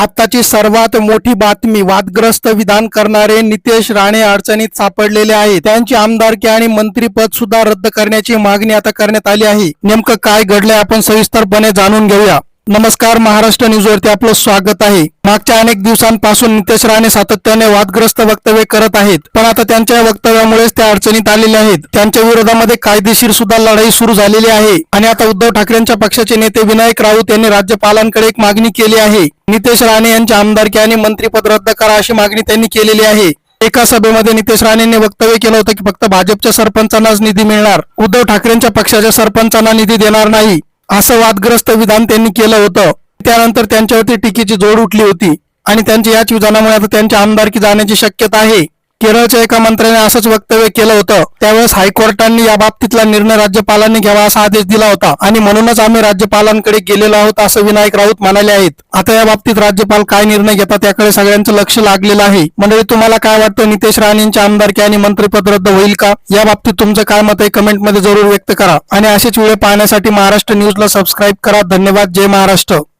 आताची सर्वात मोठी बातमी वादग्रस्त विधान करणारे नितेश राणे अडचणीत सापडलेले आहेत. त्यांची आमदारकी आणि मंत्रीपद सुद्धा रद्द करण्याची मागणी आता करण्यात आली आहे. नेमकं काय घडलंय आपण सविस्तरपणे जाणून घेऊया. नमस्कार महाराष्ट्र न्यूजवरती आपलं स्वागत आहे. मागच्या अनेक दिवसांपासून नितेश राणे सातत्याने वादग्रस्त वक्तव्य करत आहेत. पण आता त्यांच्या वक्तव्यामुळेच त्या अडचणीत आलेले आहेत. त्यांच्या विरोधामध्ये कायदेशीर सुद्धा लढाई सुरू झालेली आहे. आणि आता उद्धव ठाकरेंच्या पक्षाचे नेते विनायक राऊत यांनी राज्यपालांकडे एक मागणी केली आहे. नितेश राणे यांच्या आमदारकी आणि मंत्रीपद रद्द करा अशी मागणी त्यांनी केलेली आहे. एका सभेमध्ये नितेश राणेंनी वक्तव्य केलं होतं की फक्त भाजपच्या सरपंचांनाच निधी मिळणार. उद्धव ठाकरेंच्या पक्षाच्या सरपंचांना निधी देणार नाही. असं वादग्रस्त विधान त्यांनी केलं होतं. त्यानंतर त्यांच्यावरती टीकेची जोड उठली होती. आणि त्यांच्या याच विधानामुळे आता त्यांच्या आमदारकी जाण्याची शक्यता आहे. केरळच्या एका मंत्र्याने असंच वक्तव्य केलं होतं. त्यावेळेस हायकोर्टाने या बाबतीतला निर्णय राज्यपालांनी घ्यावा असा आदेश दिला होता. आणि म्हणूनच आम्ही राज्यपालांकडे गेलेलो आहोत असं विनायक राऊत म्हणाले आहेत. आता या बाबतीत राज्यपाल काय निर्णय घेतात त्याकडे सगळ्यांचं लक्ष लागलेलं आहे. मंडळी तुम्हाला काय वाटतं? नितेश राणेंची आमदारकी आणि मंत्रिपद रद्द होईल का? या बाबतीत तुमचं काय मत आहे? कमेंटमध्ये जरूर व्यक्त करा. आणि असेच व्हिडिओ पाहण्यासाठी महाराष्ट्र न्यूजला सबस्क्राईब करा. धन्यवाद. जय महाराष्ट्र.